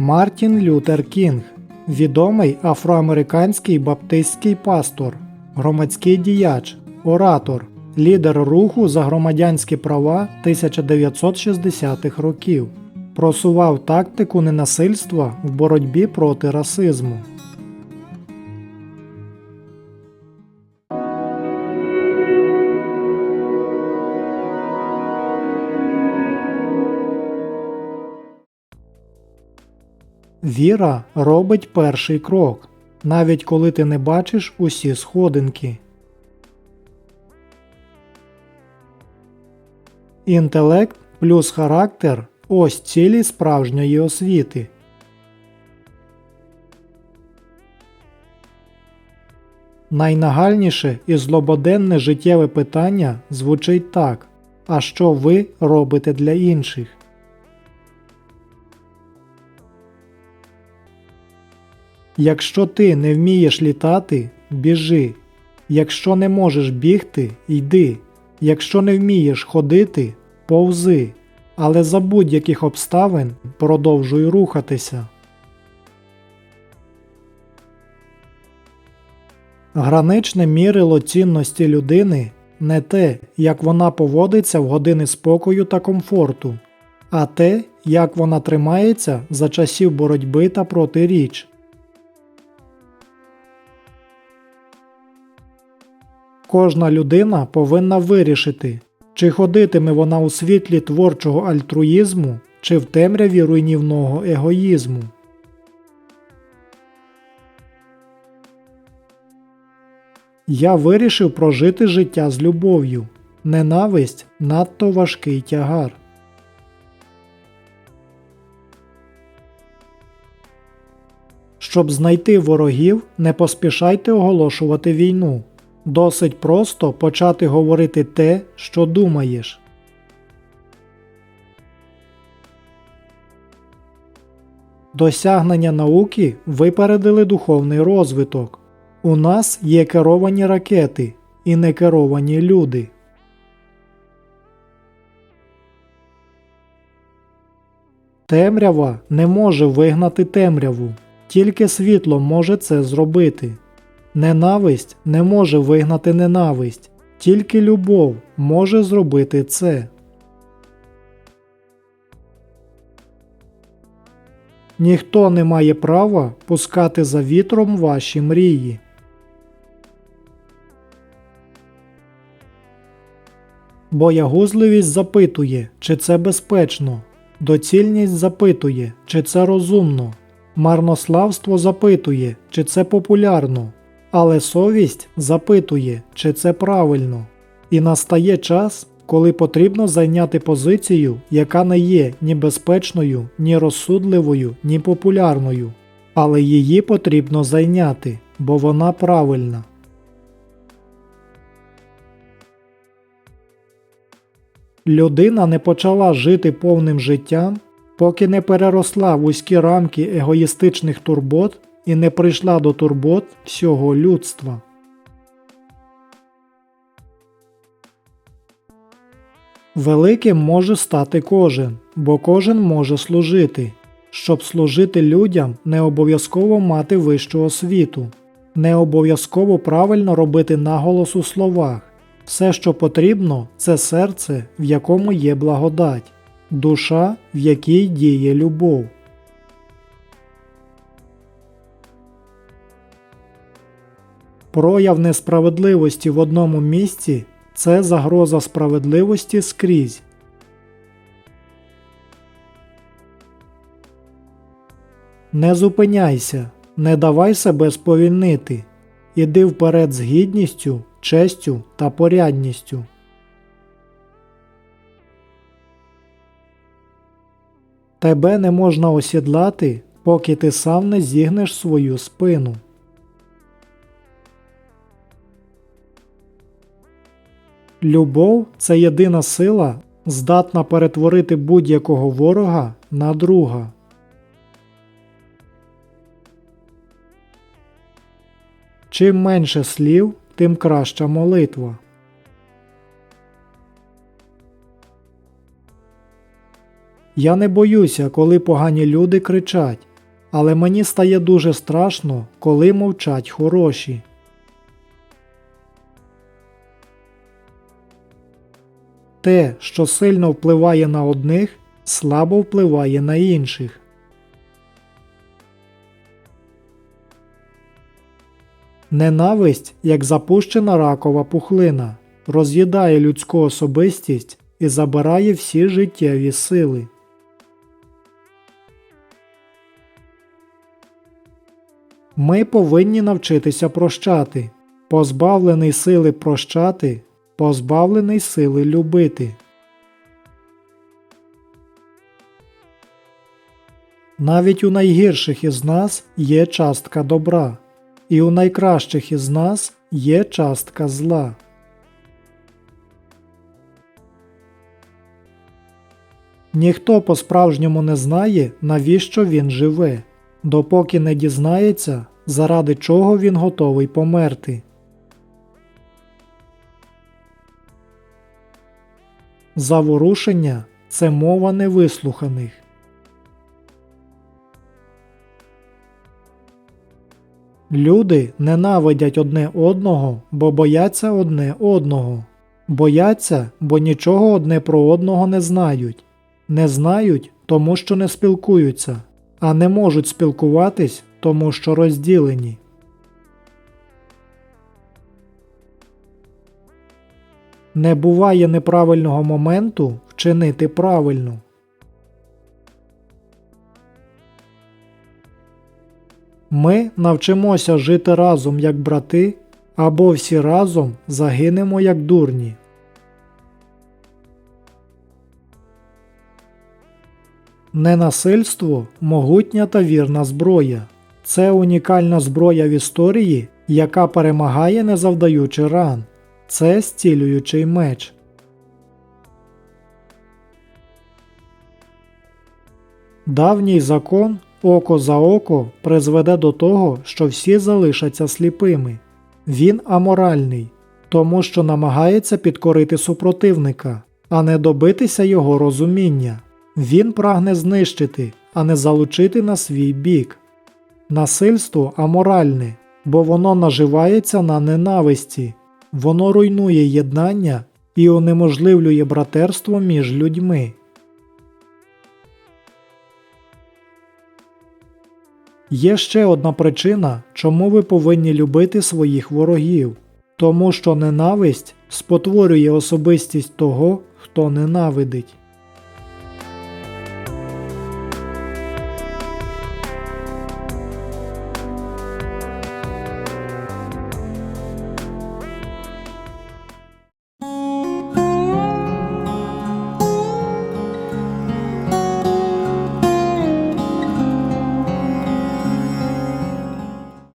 Мартін Лютер Кінг, відомий афроамериканський баптистський пастор, громадський діяч, оратор, лідер руху за громадянські права 1960-х років, просував тактику ненасильства в боротьбі проти расизму. Віра робить перший крок, навіть коли ти не бачиш усі сходинки. Інтелект плюс характер ось цілі справжньої освіти. Найнагальніше і злободенне життєве питання звучить так: а що ви робите для інших? Якщо ти не вмієш літати, біжи. Якщо не можеш бігти, йди. Якщо не вмієш ходити, повзи. Але за будь-яких обставин продовжуй рухатися. Граничне мірило цінності людини не те, як вона поводиться в години спокою та комфорту, а те, як вона тримається за часів боротьби та протиріч. Кожна людина повинна вирішити, чи ходитиме вона у світлі творчого альтруїзму, чи в темряві руйнівного егоїзму. Я вирішив прожити життя з любов'ю. Ненависть надто важкий тягар. Щоб знайти ворогів, не поспішайте оголошувати війну. Досить просто почати говорити те, що думаєш. Досягнення науки випередили духовний розвиток. У нас є керовані ракети і некеровані люди. Темрява не може вигнати темряву, тільки світло може це зробити. Ненависть не може вигнати ненависть, тільки любов може зробити це. Ніхто не має права пускати за вітром ваші мрії. Боягузливість запитує, чи це безпечно. Доцільність запитує, чи це розумно. Марнославство запитує, чи це популярно. Але совість запитує, чи це правильно. І настає час, коли потрібно зайняти позицію, яка не є ні безпечною, ні розсудливою, ні популярною. Але її потрібно зайняти, бо вона правильна. Людина не почала жити повним життям, поки не переросла вузькі рамки егоїстичних турбот і не прийшла до турбот всього людства. Великим може стати кожен, бо кожен може служити. Щоб служити людям, не обов'язково мати вищу освіту, не обов'язково правильно робити наголос у словах. Все, що потрібно, це серце, в якому є благодать, душа, в якій діє любов. Прояв несправедливості в одному місці це загроза справедливості скрізь. Не зупиняйся, не давай себе сповільнити. Іди вперед з гідністю, честю та порядністю. Тебе не можна осідлати, поки ти сам не зігнеш свою спину. Любов це єдина сила, здатна перетворити будь-якого ворога на друга. Чим менше слів, тим краща молитва. Я не боюся, коли погані люди кричать але мені стає дуже страшно, коли мовчать хороші. Те, що сильно впливає на одних, слабо впливає на інших. Ненависть, як запущена ракова пухлина, роз'їдає людську особистість і забирає всі життєві сили. Ми повинні навчитися прощати. Позбавлений сили прощати, позбавлений сили любити. Навіть у найгірших із нас є частка добра, і у найкращих із нас є частка зла. Ніхто по-справжньому не знає, навіщо він живе, допоки не дізнається, заради чого він готовий померти. Заворушення це мова невислуханих. Люди ненавидять одне одного, бо бояться одне одного. Бояться, бо нічого одне про одного не знають. Не знають, тому що не спілкуються, а не можуть спілкуватись, тому що розділені. Не буває неправильного моменту вчинити правильно. Ми навчимося жити разом як брати, або всі разом загинемо як дурні. Ненасильство могутня та вірна зброя. Це унікальна зброя в історії, яка перемагає, не завдаючи ран. Це зцілюючий меч. Давній закон око за око призведе до того, що всі залишаться сліпими. Він аморальний, тому що намагається підкорити супротивника, а не добитися його розуміння. Він прагне знищити, а не залучити на свій бік. Насильство аморальне, бо воно наживається на ненависті, воно руйнує єднання і унеможливлює братерство між людьми. Є ще одна причина, чому ви повинні любити своїх ворогів, тому що ненависть спотворює особистість того, хто ненавидить.